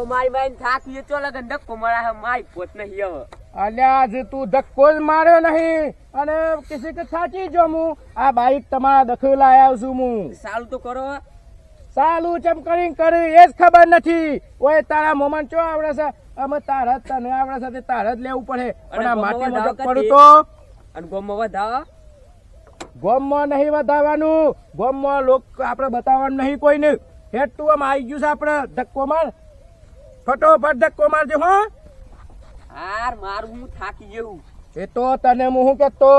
મારી મારીને થાક ગયો. ચો લગન ધક્કો મારા મારી પોત નહીં હવે. અલ્યા આજે તું ધક્કો જ માર્યો નહીં. અને કિસી કે સાચી જો હું આ બાઈક તમારા દખલ લાયા છું હું તો કરો સાલું ચમ કરી એ જ ખબર નથી. ઓય તારા મોમાં ચો આવડે છે? અમે તારા જ તને આવડે છે તે તારા જ લેવું પડે. પણ આ કરી. તો? અને ગોમમાં વધાવો ગોમમાં નહીં વધારવાનું. ગોમમાં લોક આપણે બતાવવાનું નહીં કોઈને. હેડ તું આમ આવી ગયું છે આપણે. ધક્કો માર. ફટોફટ ધક્કો મારજો હો. હાર મારું હું થાકી ગયું. એ તો તને હું શું કહેતો?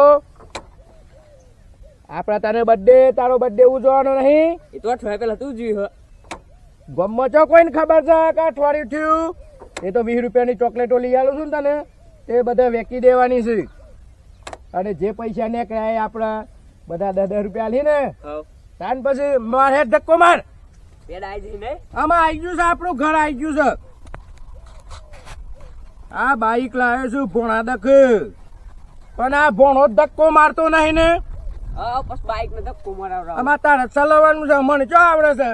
આપણા તને બર્થડે તારો બર્થડે ઉજવવાનો નહીં? એ તો અઠવાડિયા હતું જોયું ગમમાં ચો કોઈને ખબર છે કે અઠવાડિયું થયું? એ તો વીસ રૂપિયાની ચોકલેટો લઈ આવું છું ને તને. તે બધા વેકી દેવાની છે. અને જે પૈસા નીકળ્યા એ આપણા બધા દસ દસ રૂપિયા લઈને તાન પછી મારે ધક્કો માર. પેલા આવી જઈને આમાં આવી ગયું છે આપણું ઘર આવી ગયું છે. આ બાઈક લાવ્યો છું ભોણા દખ. પણ આ ભોણો જ ધક્કો મારતો નહીં ને. આમાં તારે ચલાવવાનું છે મને ચો આવડે છે?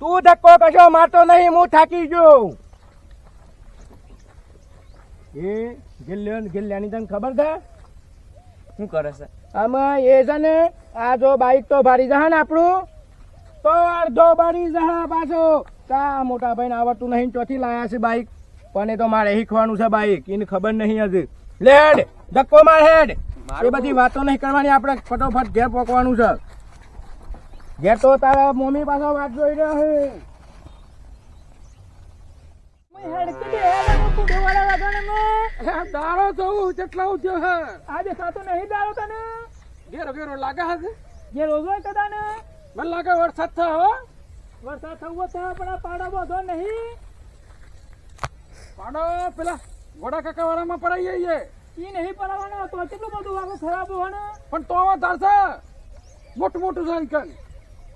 તું ધક્કો કશો મારતો નહીં હું થાકી ગયો. એ ગિલ્લ્યો તને ખબર છે? શું કરે છે? આમાં એ છે ને આ જો બાઈક તો ભારી જશે ને આપણું તો અડધો ભરી જશે પાછો. કા મોટા ભાઈને આવડતું નહીં ચોથી લાયા છે બાઈક. પણ એ તો મારે શીખવાનું છે બાઈક એને ખબર નહીં હજી. લે હેડ ધક્કો માર હેડ. એ બધી વાતો નહીં કરવાની આપણે ફટોફટ ઘેર પોકવાનું છે. ઘેર તો તારા મમ્મી પાછો વાત જોઈ રહ્યા છે. દાડો થવું જેટલા ઉઠ્યો છે આજે ખાતો નહીં દાડો તને. ઘેરો ઘેરો લાગે હશે જે રોજો કદા ને મને લાગે વરસાદ થયો વરસાદ થવો છે પણ આ પાડો બધો નહીં. પાડો પેલા ઘોડા કાકા વાળામાં પડાઈ જઈએ. એ નહીં પડાવવાનો તો કેટલું બધું આખું ખરાબ હોવાનું પણ તો વધાર મોટું મોટું સાયકલ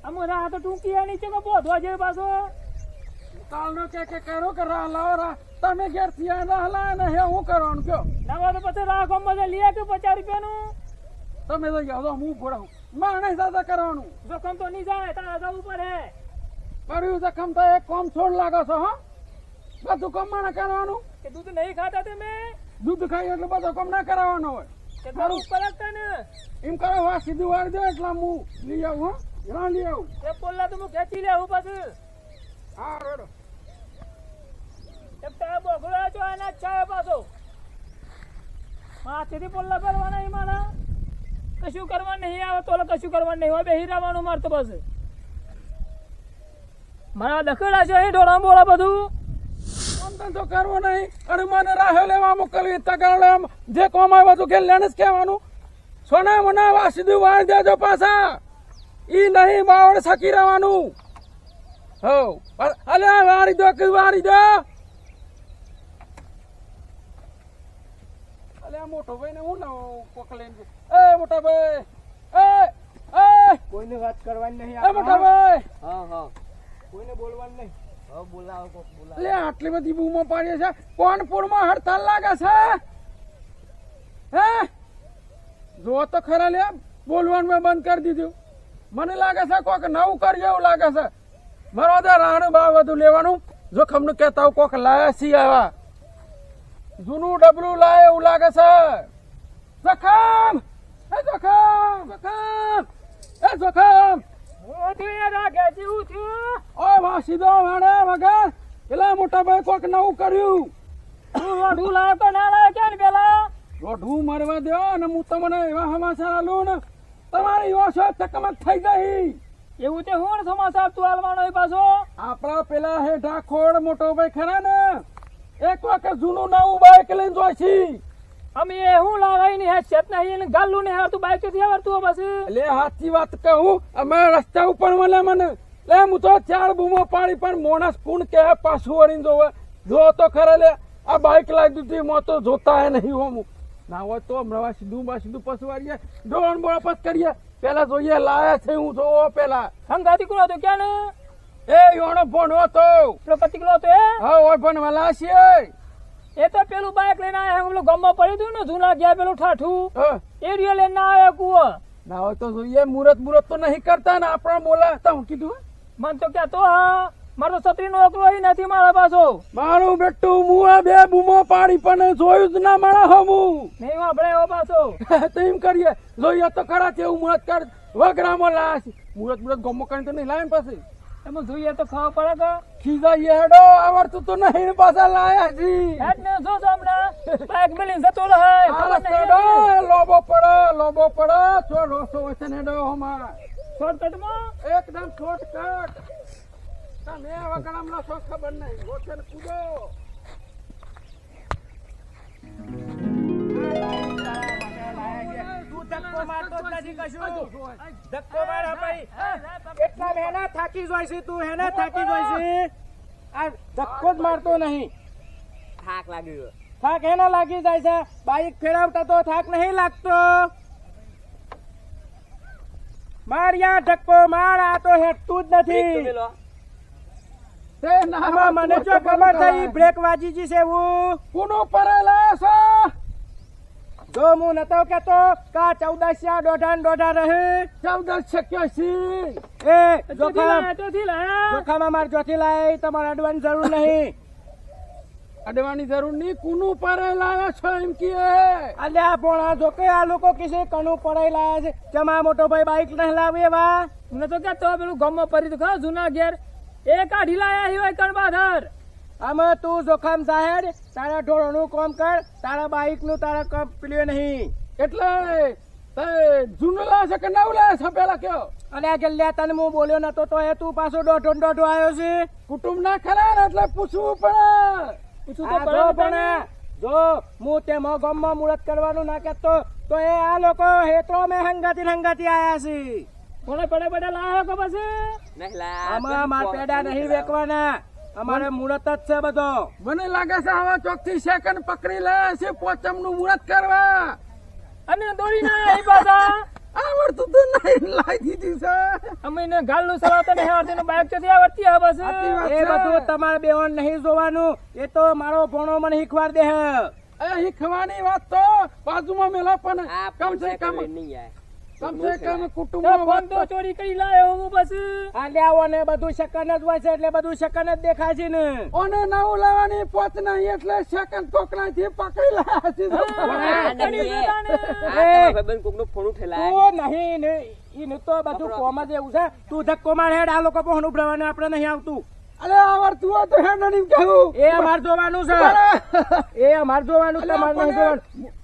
અમારા આ તો ટૂંકી નીચે કો બોધવા જેવી પાછો? કાલનો કે કે કરો કે રા લાવો રા તમે ઘેરથી આના હલા ને હે હું કરવાનું કયો? નવા તો પછી રાહ ગમ લઈએ કે પચાસ રૂપિયાનું. તમે તો તો હું ભોળાવું માણસ દાદા કરવાનું. જોખમ તો નહીં જાય તારા ઉપર હે. કર્યું જખમ તો એક કોમ છોડ લાગો છો હો. બધું કોમ ના કરવાનું? કે દૂધ નહીં ખાતા તમે દૂધ ખાઈ એટલે બધો કમ ના કરાવવાનો હોય. કે તારું ઉપર ને એમ કરો વા સીધું વાર દે એટલે હું લઈ આવું હો. ઘણા લઈ આવું. એ પોલ્લા તો હું ખેંચી લેવું પાછું. હા રેડો. તા બોગળા જો આના છાય પાછો. માથેથી પોલ્લા કરવાના એ માના કશું કરવા નહીં આવે તો કશું કરવા નહીં હોય બે હીરાવાનું મારતો બસ મારા દખડા છે અહીં ડોળા બોળા બધું. આમ ધંધો કરવો નહીં. અને મને રાહે લેવા મોકલવી તગાડે જે કોમ આવ્યો તું કે લેણ જ કહેવાનું. સોના વાસી વાસીદું વાળ દેજો પાછા. ઈ નહીં બાવળ સકી રહેવાનું. હો અલે વાળી દો કે વાળી દો. અલે મોટો ભાઈ ને હું લાવો કોક લઈને? એ મોટા ભાઈ. એ એ. કોઈને વાત કરવાની નહીં આ મોટા ભાઈ. હા હા. કોઈને બોલવાનું નહીં. લે, આટલી બધી બૂમો પાડીએ છે. કોનપુરમાં પૂરમાં હડતાલ લાગે છે? હે? જો તો ખરા લે, બોલવાનું મેં બંધ કરી દીધું. મને લાગે છે કોક નવું કરી એવું લાગે છે. બરોબર, રાણું બા બધું લેવાનું. જોખમનું કેતા કોક લાયા સી આવા. જૂનું ડબલું લાય એવું લાગે છે. જોખમ! એ જોખમ જોખમ! એ જોખમ! પેલા મોટા ભાઈ કોક નવું કર્યું. રોઢું તો ના લાયો ક્યાં પેલા? રોઢું મરવા દો ને હું તમને એવા સમાચાર આલું ને તમારી ચકમક થઈ ગઈ. એવું તે હું સમાચાર તું આલવાનો પાછો? આપણા પેલા હેઠા ખોડ મોટો ભાઈ ખરા ને? એક વખત જૂનું નવું બાઈક લઈને જોઈ છી. અમે હું લાવાઈ ની હેસિયત નહીં ને ગાલું ને હાર તું બાઈકથી આવડતું બસ લે હાથી વાત કહું અમે રસ્તા ઉપર મને મને. લે હું તો ચાર બૂમો પાડી પણ મોણસ કુણ કે પાછું વળી જોવે. જો તો ખરા લે આ બાઈક લાવી દીધી મો તો જોતા હે નહીં હોમ. ના હોય તો હમણાં સીધું બા સીધું પશુ વાળીએ. ડોળ બોળ પસ કરીએ. પેલા જોઈએ લાયા છે હું જોવો પેલા સંગાતી કોણ તો ક્યાં ને એ યોણો ભણો હતો. પતિકલો હતો એ? હા ઓય ભણવા લાશી એ તો પેલું બાઈક લઈને આવ્યા પેલું ગામમાં પડ્યું હતું ને જૂના ગયા પેલું ઠાઠું. એ રીએ લઈને આવ્યા કુવો. ના હોય તો જોઈએ મુરત મુરત તો નહીં કરતા ને આપણે બોલા તો હું કીધું મન તો ક્યાં તો હા મારો છત્રી નો એકલો નથી મારા પાછો. મારું બેટું હું આ બે બૂમો પાડી પણ જોયું જ ના મારા હમું. નહીં આપણે એવો પાછો. તો એમ કરીએ જોઈએ તો ખરા છે એવું મુહૂર્ત કર વગરામાં લાશ. મુરત મુરત ગમો કરીને તો નહીં લાવે પાસે પછી. એમાં જોઈએ તો ખાવા પડે કે ખીજાઈએ હેડો આવડતું તો નહીં ને પાછા લાયા જી. હેડ ને જો છો હમણાં મિલી જતો રહે નહીં હેડો, લોબો પડે લોબો પડે. છો રોસો વચન હેડો હમા શોર્ટકટમાં? એકદમ શોર્ટકટ. તમે વગરામનો શોખ ખબર નહીં. ગોઠે કૂદો. તું ધક્કો મારતો જ નથી કશું. ધક્કો માર ભાઈ. એટલા હેના થાકી જોઈ છે તું હેના થાકી જોઈ છે આ ધક્કો જ મારતો નહીં. થાક લાગ્યો થાક હેના લાગી જાય છે. બાઈક ફેરવતા તો થાક નહીં લાગતો. માર યાર ધક્કો માર આ તો હેઠતું જ નથી. મને જો ખબર થઈ બ્રેક વાજી જી છે હું કોનો પરેલા છો. જો હું નતો કેતો કા ચૌદસ્યા દોઢા દોઢા રહે? ચૌદ છક્યાસી એ જોખમ. લાયા, લાયા. જોખામાં માર જોથી લાય તમારે અડવાની જરૂર નહીં. અડવાની જરૂર નહીં કુનું પરેલા છો એમ કે. અલ્યા પણ જો કે આ લોકો કિસે કણું પડાઈ લાયા છે. જમા મોટો ભાઈ બાઈક નહીં લાવે એવા. મને તો કહેતો પેલું ગામમાં પડી તો ખરા જૂના ઘેર. એ કાઢી લાયા સિવાય કણબાધર આમાં તું જોખમ જાહેર તારા ઢોળનું કામ કર તારા બાઈકનું તારા કામ પીલ્યો નહીં. એટલે તે છે કે નવલા છે પેલા કયો? અને આ ગલ્યા તને હું બોલ્યો નતો તો એ તું પાછો દોઢો દોઢો આવ્યો છે? કુટુંબ ના ખરા એટલે પૂછવું પડે. પૂછવું તો પડે. પણ જો હું તેમાં ગામમાં મુહૂર્ત કરવાનું ના કહેતો તો એ આ લોકો હેતો મેં હંગાતી હંગાતી આયા છે. કોને પડે પડે લાયો કે પછી? નહીં લા આમાં માર પેડા નહીં વેકવાના. અમારે મુહૂર્ત જ છે બધો. મને લાગે છે આવા ચોકથી સેકન્ડ પકડી લે છે પોચમનું મુહૂર્ત કરવા. અને દોરી ના આવી પાછા. આવડતું તો નહીં લાવી દીધી છે. અમે ને ગાલનું ચલાવતા નહીં આવડતું બાઇક ચોથી આવડતી હવે બસ. એ બધું તમારે બેહોન નહીં જોવાનું. એ તો મારો ભણો મને શીખવાડ દે. હે. એ શીખવાની વાત તો બાજુમાં મેલા પણ આ કમ સે પૈસા કમ. નહીં આયા. કમ સે કમ કુટુંબમાં તો તો ચોરી કરી લાયો હું પછી આ લ્યાવો ને બધું શકન જ હોય છે એટલે બધું શકન જ દેખાય છે ને. ઓને નવું લાવવાની પોચ નહીં એટલે સેકન્ડથી પકડી લાયા છે. ને. ફોન. તું નહીં ઈનું તો બધું કોમ જ એવું છે. તું ધક્કો માર હેડ આ લોકો પણ ઉભરાવાનું આપણે નહીં આવતું. અરે આવડતું હોય તો હે નની કહું એ અમાર જોવાનું છે. એ અમાર જોવાનું તમારે નહીં. જોવાનું.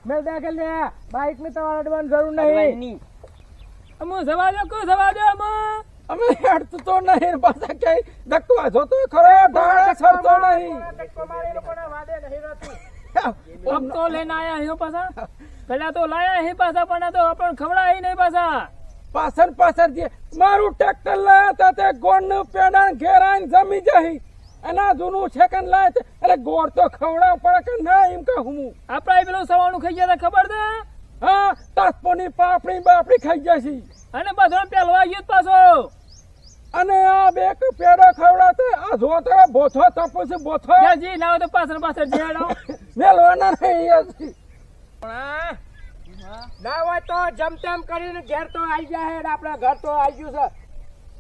મેં દે કે લે બાઈકની તમારે અડવાનું જરૂર નહીં. અમે જવા દો કોઈ જવા દો અમે. અમે હેડતું તો નહીં પાછા કઈ ધક્કો જોતો ખરો ઢાળે છડતો નહીં. ધક્કો મારે એ વાદે નહીં રહેતું. આમ તો લઈને આયા અહીં પાછા. પેલા તો લાયા અહીં પાછા પણ તો આપણને ખવડાય નહીં પાછા. પાછળ પાછળ જે મારું ટ્રેક્ટર લાયા તા તે ગોળનું પેડા ઘેરાઈને જમી જાય એના જૂનું છેકન લાયા એટલે ગોળ તો ખવડાવ પડે કે ના એમ કહું હું. આપણે પેલું સવાણું ખાઈ ગયા ખબર છે? હા તાસપોની પાપડી બાપડી ખાઈ જાય છે. અને પાછો પેલવા ગયો પાછો અને આ બે ક પેડો ખવડાતે આ જો તો બોથો તપો છે બોથો. જી ના હોય તો પાછળ પાછળ જેડો મેલવાના નહીં ના હોય તો જમ તેમ કરીને ઘેર તો આવી જાય ને આપણા ઘર તો આવી ગયું છે.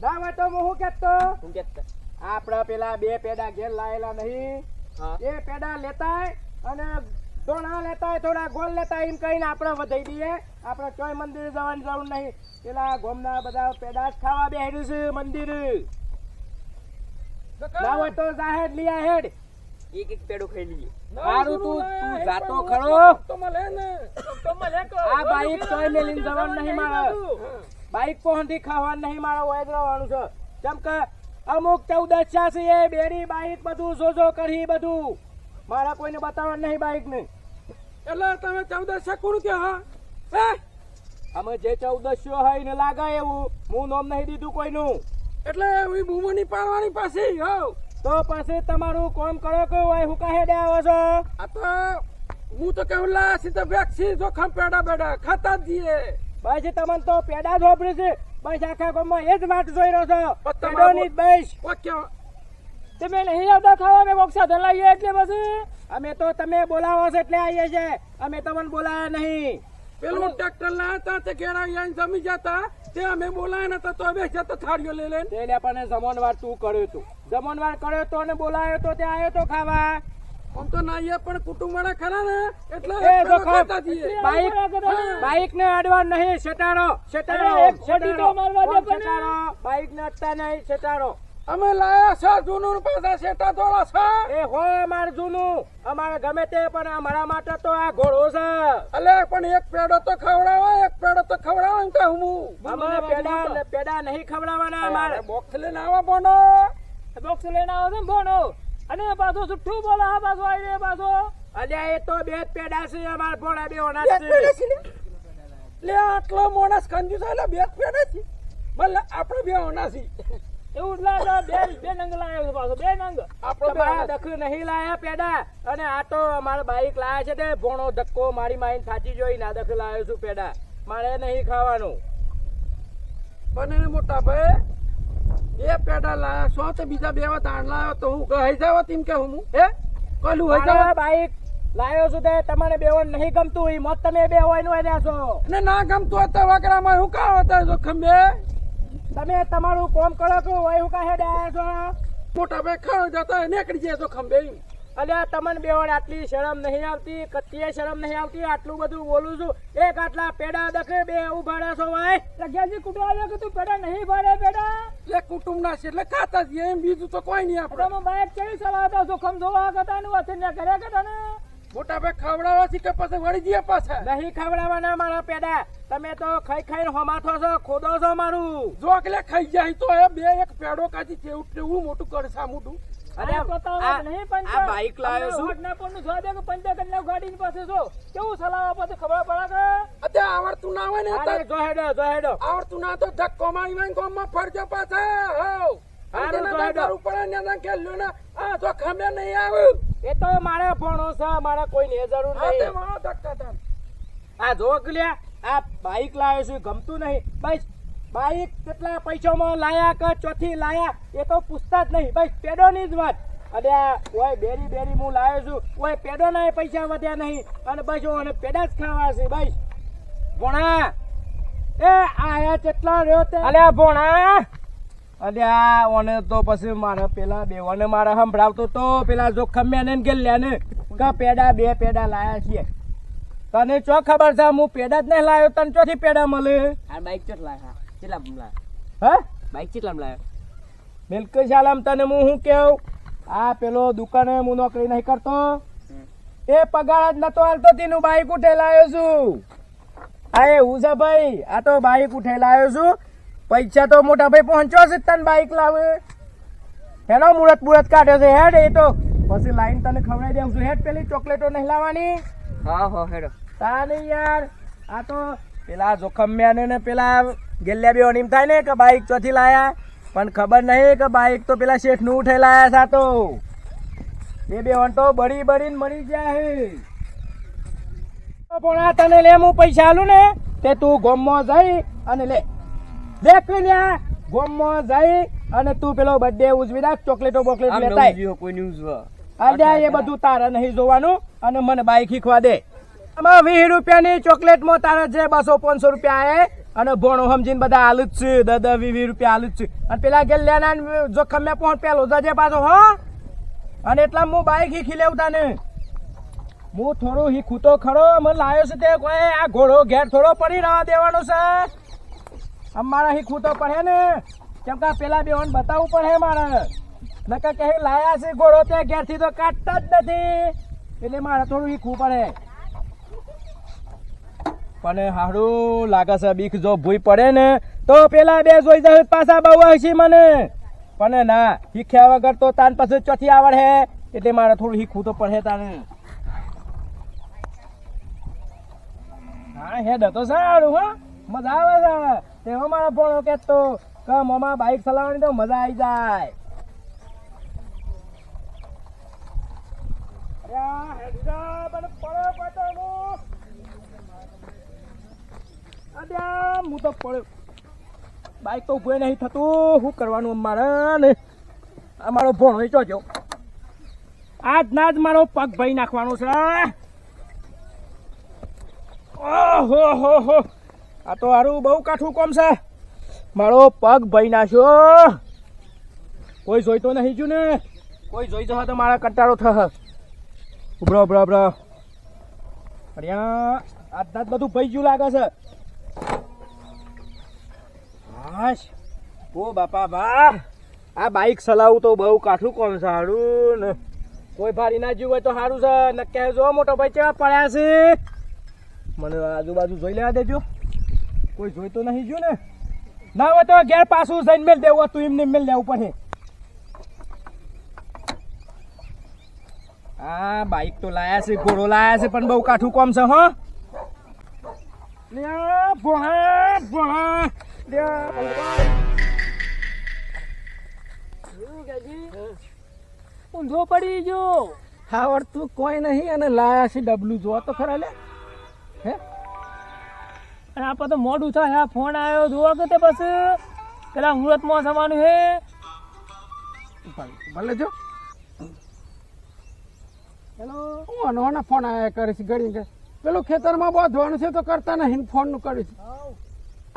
ના હોય તો હું શું કહેતો? હું કહેતો. આપણા પેલા બે પેડા ઘેર લાયેલા નહીં. હા. એ પેડા લેતાય અને દોણા લેતાય થોડા ગોળ લેતા એમ કહીને આપણે વધાઈ દઈએ. આપણે ચોય મંદિર જવાની જરૂર નહીં. પેલા ગોમના બધા પેદાશ ખાવા બેહર્યું છે મંદિર. તો જાહેર લઈ આ હેડ. એક એક પેડો ખાઈ લઈએ. મારું તું- તું જાતો ખરો? તો મળે ને. આ બાઈક ચોય મેલીને જવાનું નહીં મારે. બાઈક પહોંચી ખાવાનું નહીં મારે ઓય રહેવાનું છે. જેમ કે અમુક ચૌદ છે એ બેરી બાઈક બધું જોજો કરી બધું. મારા કોઈને બતાવવા નહીં બાઈક ને એટલે તમે ચૌદસો શકુણ કે હા? હે? અમે જે ચૌદસ્યો હોય એને લાગે એવું. હું નોમ નહીં દીધું કોઈનું. એટલે એવી બૂમોની પાડવાની પાછી હો? તો પછી તમારું કોમ કરો કે હોય હું કાહે દે આવો છો? આ તો હું તો કહું લા સીધા વેક્સિન જોખમ પેડા બેડા ખાતા જઈએ. બસ તમને તો પેડા જ વાપરે છે. બસ આખા ગામમાં એ જ વાટ જોઈ રહ્યો છો. પેડોની બસ. ઓકે. તમે નહીં આવતા ખાવા અમે કોક સાધન લાવીએ એટલે પછી? અમે તો તમે બોલાવો છો એટલે આવીએ છે અમે તમને બોલાયા નહીં. પેલું ટ્રેક્ટર લાયા તા તે ઘેરા આઈને જમી જતા. તે અમે બોલાયા નતા તો અમે જતો થાળીઓ લઈ લઈને. તેને પણ જમણવાર તું કર્યું તું. જમણવાર કર્યો તો અને બોલાયો તો ત્યાં આવ્યો તો ખાવા. આમ તો નાઈએ પણ કુટુંબ વાળા ખરા ને? એટલે એ જઈએ. બાઈક બાઈક ને અડવા નહીં એક તો મારવા દે પણ. બાઈક ને અડતા નહીં સેટારો અમે લાયા છે જૂનું પાછા શેટા થોડા છે. એ હો અમાર જૂનું. અમારે ગમે તે પણ અમારા માટે તો આ ઘોડો છે. અલે પણ એક પેડો તો ખવડાવો એક પેડો તો ખવડાવો કે હું. અમારે પેડા પેડા નહીં ખવડાવવાના અમારે. બોક્સ લઈને આવો બોનો. બોક્સ લઈને આવો છો ને ભોણો અને પાછો જુઠ્ઠું બોલે હા પાછો આવી જાય પાછો અલ્યા એ તો બે પેડા છે અમાર ભોળા બે ઓના છે. લે. આટલો મોણસ કંજુસ એટલે બે પેડા છે. ભલે આપણે બે ઓના છે એવું લાગે બે બે નંગ લાવ્યો છે પાછો બે નંગ. તમારા હોના નહીં લાયા પેડા? અને આ તો અમારા બાઈક લાયા છે તે ભોણો ધક્કો મારી માઈને થાચી જોઈ ના દખ લાયો છું પેડા. મારે નહીં ખાવાનું. બંને મોટા ભાઈ. બે પેડા લાયા સો તો બીજા બે તાણ લાયો તો હું કહી જાવ તેમ કે હું. હે? કલું જાવ બાઈક લાવ્યો છું તે તમારે બેવન નહીં ગમતું હોય મત તમે બે હોયનું છો. ને ના ગમતું હોય તો વગરામાં હું કાં હોતા જો ખંભે? તમે તમારું કોમ કરો કે હોય હું કાહે ડાયા છો? મોટા ભાઈ ખાવ જતા નીકળી જાય તો ખંભે. અલ્યા તમને વાર આટલી શરમ નહીં આવતી કત્તીએ શરમ નહીં આવતી આટલું બધું બોલું છું. એક આટલા પેડા દખે બે ઊભા રહ્યા છો ભાઈ. લગ્યાજી કુટુંબ આવ્યો કે તું પેડા નહીં ભાડે પેડા એટલે કુટુંબ ના છે એટલે ખાતા જ એમ બીજું તો કોઈ નહીં આપણે. બાઈક કેવી ચલાવતા જોવા કરતા ને વચ્ચે ને કર્યા કરતા ને મોટા ભાઈ ખવડાવવા કે પછી વળી જઈએ પાછા? નહીં ખવડાવવાના મારા પેડા. તમે તો ખાઈ ખાઈ હોમાથો છો ખોદો છો મારું. જો એટલે ખાઈ જાય તો એ બે એક પેડો કાચી તેવું તેવું મોટું કરે આ મોટું અરે નહીં પણ આ બાઈક લાવ્યો છું. હોટના પરનું જોવા દે કે પંચર પાસે જો. કેવું ચલાવવા પછી ખબર પડે કે? અત્યારે આવડતું ના હોય ને અરે જો હેડો જો હેડો. આવડતું ના તો ધક્કો મારી ગામમાં ફરજો પાછા. આ તો ખંભે નહીં આવું. એ તો મારા ભણો છે મારા કોઈની જરૂર નહીં. મારો ધક્કા તાન. આ જો લ્યા આ બાઈક લાવ્યો છું ગમતું નહીં. બસ બાઈક કેટલા પૈસામાં લાયા કે ચોથી લાયા એ તો પૂછતા જ નહીં. બસ પેડોની જ વાત. અને ઓય બેરી બેરી હું લાવ્યો છું ઓય પેડોના પૈસા વધ્યા નહીં. અને બસ અને પેડા જ ખાવા છે બસ. ભોણા એ આયા કેટલા રહ્યો તે? અલ્યા ભોણા અલ્યા ઓને તો પછી મારે પેલા બેવાને મારે સંભળાવતો તો પેલા જોખમ્યા ને ગેલ્યા ને. કે પેડા બે પેડા લાયા છીએ તને ચો ખબર છે હું પેડા જ નહીં લાવ્યો તને ચોથી પેડા મળે? આ બાઈક કેટલા હા. કેટલા લાયા? હે? બાઈક કેટલા લાયો? મિલ્ક શાલામ તને હું શું કેવું? આ પેલો દુકાને હું નોકરી નહીં કરતો? એ પગાર જ નતો હાલતો તીનું બાઈક ઉઠે લાવ્યો છું. આ એવું છે ભાઈ આ તો બાઈક ઉઠે લાવ્યો છું. પૈસા તો મોટા ભાઈ પહોંચ્યો છે તને બાઈક લાવે. એનો મુરત મુરત કાઢ્યો છે હેડ એ તો. પછી લાઈન તને ખવડાવી દઉં છું. હેડ પેલી ચોકલેટો નહીં લાવવાની? હા હા હેડો. તા નહીં યાર. આ તો પેલા જોખમ્યા ને પેલા ગેલ્યા બે ઓનીમ થાય ને કે બાઈક ચોથી લાયા. પણ ખબર નહીં કે બાઈક તો પેલા શેઠનું ઉઠાઈ લાયા સા તો. એ બે ઓન તો બળી બળીને મરી ગયા હે. પણ આ તને લે હું પૈસા આલું ને તે તું ગોમમાં જઈ અને લે. દેખ લ્યા ગોમમાં જઈ અને તું પેલો બર્થડે ઉજવી રાખ ચોકલેટો બોકલેટ લેતા કોઈ ન્યૂઝ અલ્યા એ બધું તારે નહીં જોવાનું અને મને બાઈક શીખવા દે. આમાં વીસ રૂપિયાની ચોકલેટમાં તારે જે બસો પાંચસો રૂપિયા આવે અને ભોણો સમજીને બધા હાલ જ છે દાદા વીસ વીસ રૂપિયા હાલ જ છે. અને પેલા ગેલ લેના જોખમ મેં પહોંચ પેલો જજે પાછો હો. અને એટલા હું બાઈક શીખી લેવું તાને. હું થોડું શીખું તો ખરો મને લાવ્યો છે તે કોઈ આ ઘોડો ઘેર થોડો પડી રહેવા દેવાનો છે. અમારા હી ખૂટો પડે ને. કેમ કે પેલા બેવાને બતાવવું પડે મારે. નકર કહે લાયા છે ઘોડો ત્યાં ઘેરથી તો કાઢતા જ નથી. એટલે મારે થોડું શીખવું પડે. પણ હારું લાગે છે બીક જો ભૂઈ પડે ને, તો પેલા બે જોઈ જાય પાછા બહુ હશે મને. પણ ના શીખ્યા વગર તો તાન પાસે ચોથી આવડે એટલે મારે થોડું શીખવું તો પડે તાને. હા, હેડ તો સારું, હા. મજા આવે છે. તેમાં મારા ભણો કહેતો કે મમ્મા બાઈક ચલાવવાની તો મજા આવી જાય. હું તો પડ્યો. બાઈક તો ઉભું નહીં થતું. શું કરવાનું મારે ને? આ મારો ભણો ચોજો આજ ના જ મારો પગ ભાઈ નાખવાનો છે ઓહો, હો હો. આ તો હારું, બહુ કાઠું કોમ છે. મારો પગ ભાઈ નાખ્યો. કોઈ જોઈતો નહીં જુ ને. કોઈ જોઈ જશે તો મારા કંટાળો થશે. ઉભરો ઉભરો ઉભરો. હરિયાણા આજના બધું ભાઈ ગયું લાગે છે. હાશ. ઓ બાપા બા આ બાઈક ચલાવવું તો બહુ કાઠું કોણ સારું ને. કોઈ ભારી ના જીવ હોય તો સારું છે. નક્કી જો મોટો ભાઈ ચેવા પડ્યા છે. મને આજુબાજુ જોઈ લેવા દેજો. કોઈ જોઈતો નહીં જો ને? ના હોય તો ઘેર પાછું જઈને મેલ દેવું તું એમને મેલ લેવું પડે. આ બાઈક તો લાયા છે ઘોડો લાયા છે પણ બહુ કાઠું કોમ છે હો. ભોળા ભોળા ઊંધો પડી ગયો. આવડતું કોઈ નહીં અને લાયા છે ડબલું જો તો ખરા લે. હે? અને આપણે તો મોડું થાય આ ફોન આવ્યો જોવો કે તે બસ પેલા મુહૂર્તમાં જવાનું હે ભલે- જો. હેલો હું આના ફોન આયા કરે છે ઘડી પેલું ખેતરમાં બાંધવાનું છે તો કરતા નહીં ફોનનું કરે છે.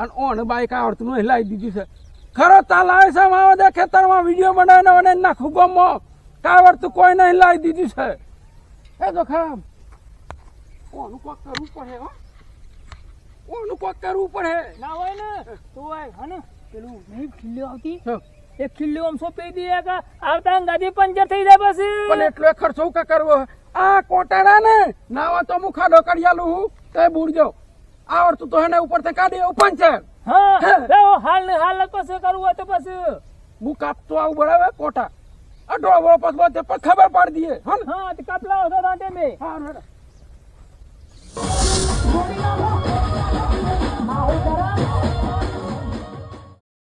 અને ઓન બાઈક આવડતું નહીં, લાવી દીધું છે. ખરો, તા લાવે છે માવા દે ખેતરમાં વીડિયો બનાવીને અને નાખું ગમો. કાવડતું કોઈ નહીં, લાવી દીધું છે. એ તો ખરાબ ઓનું કોક કરવું પડે, હો. ઓનું કોક કરવું પડે. ના હોય ને તો હોય. હને પેલું નહીં ખીલ્લી આવતી. એક ખીલ્લી આમ સોંપી દઈએ કે આવતા ગાડી પંચર થઈ જાય પછી. પણ એટલો ખર્ચો કા કરવો? આ કોટાડા ને નાવા તો હું ખાડો આલું હું. તે બુડજો આવડતું તો એને ઉપર કાઢી એવું પંચર. હા. હાલ ને હાલ પછી કરવું હોય તો પછી. હું કાપતો આવું બરાબર કોટા. અઢળો વળો પછી બધે પછી ખબર પાડી દઈએ. હા હા તે કપલા હતો મેં. હા, હા. 好。